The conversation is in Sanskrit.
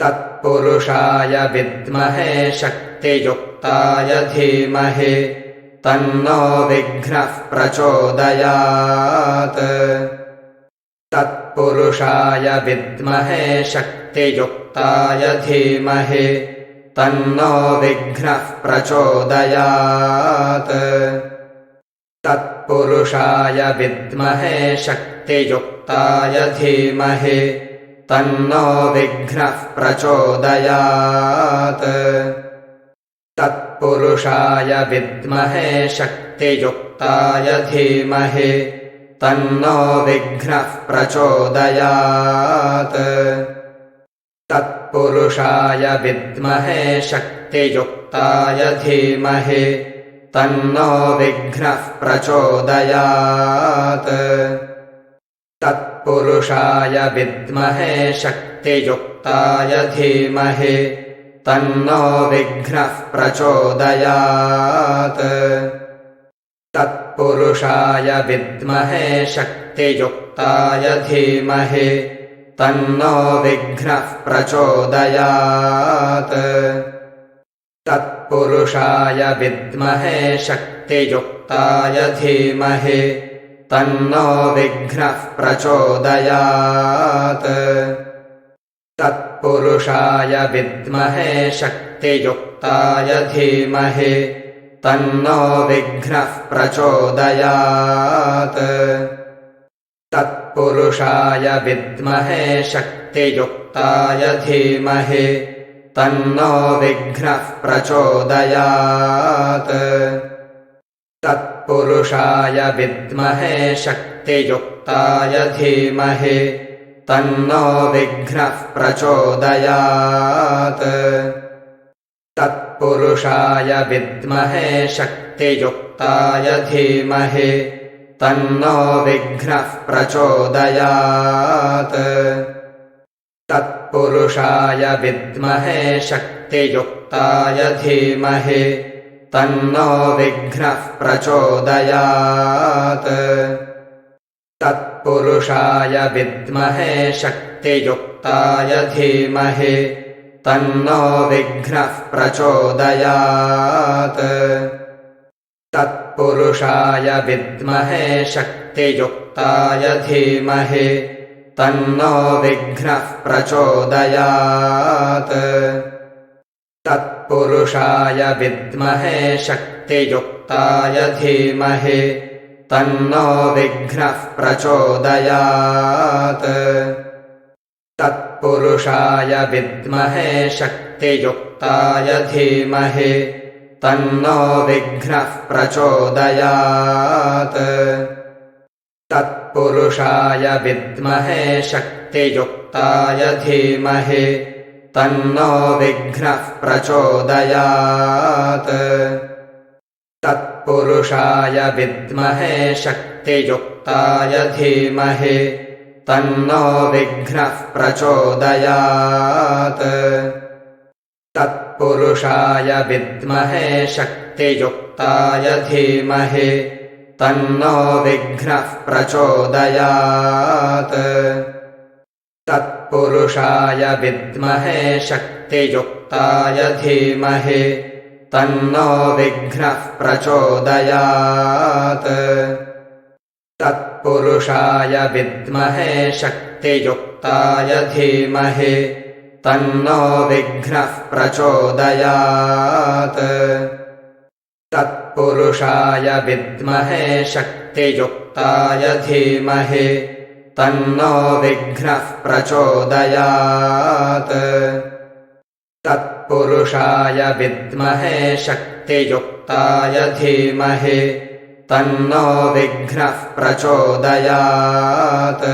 तत्पुरुषाय विद्महे शक्तियुक्ताय धीमहि तन्नो विघ्नः प्रचोदयात्। तत्पुरुषाय विद्महे शक्तियुक्ताय धीमहि तन्नो विघ्नः प्रचोदयात्। तत्पुरुषाय विद्महे शक्तियुक्ताय धीमहि तन्नो विघ्नः प्रचोदयात्। तत्पुरुषाय विद्महे शक्तियुक्ताय धीमहि तन्नो विघ्नः प्रचोदयात्। तत्पुरुषाय विद्महे शक्तियुक्ताय धीमहि तन्नो विघ्नः प्रचोदयात् तत्पुरुषाय विद्महे शक्तियुक्ताय धीमहि तन्नो विघ्नः प्रचोदयात्। तत्पुरुषाय विद्महे शक्तियुक्ताय धीमहि तन्नो विघ्नः प्रचोदयात्। तत्पुरुषाय विद्महे शक्तियुक्ताय धीमहि तन्नो विघ्नः प्रचोदयात्। तत्पुरुषाय विद्महे शक्तियुक्ताय धीमहि तन्नो विघ्नः प्रचोदयात्। तत्पुरुषाय विद्महे शक्तियुक्ताय धीमहि तन्नो विघ्नः प्रचोदयात् तत्पुरुषाय विद्महे शक्तियुक्ताय धीमहि तन्नो विघ्नः प्रचोदयात्। तत्पुरुषाय विद्महे शक्तियुक्ताय धीमहि तन्नो विघ्नः प्रचोदयात्। तत्पुरुषाय विद्महे शक्तियुक्ताय धीमहि तन्नो विघ्नः प्रचोदयात्। तत्पुरुषाय विद्महे शक्तियुक्ताय धीमहि तन्नो विघ्नः प्रचोदयात्। तत्पुरुषाय विद्महे शक्तियुक्ताय धीमहि तन्नो विघ्नः प्रचोदयात् तत्पुरुषाय विद्महे शक्तियुक्ताय धीमहि तन्नो विघ्नः प्रचोदयात्। तत्पुरुषाय विद्महे शक्तियुक्ताय धीमहि तन्नो विघ्नः प्रचोदयात्। तत्पुरुषाय विद्महे शक्तियुक्ताय धीमहि तन्नो विघ्नः प्रचोदयात्। तत्पुरुषाय विद्महे शक्तियुक्ताय धीमहि तन्नो विघ्नः प्रचोदयात्। तत्पुरुषाय विद्महे शक्तियुक्ताय धीमहि तन्नो विघ्नः प्रचोदयात् तत्पुरुषाय विद्महे शक्तियुक्ताय धीमहि तन्नो विघ्नः प्रचोदयात्। तत्पुरुषाय विद्महे शक्तियुक्ताय धीमहि तन्नो विघ्नः प्रचोदयात्। तत्पुरुषाय विद्महे शक्तियुक्ताय धीमहि तन्नो विघ्नः प्रचोदयात्। तत्पुरुषाय विद्महे शक्तियुक्ताय धीमहि तन्नो विघ्नः प्रचोदयात्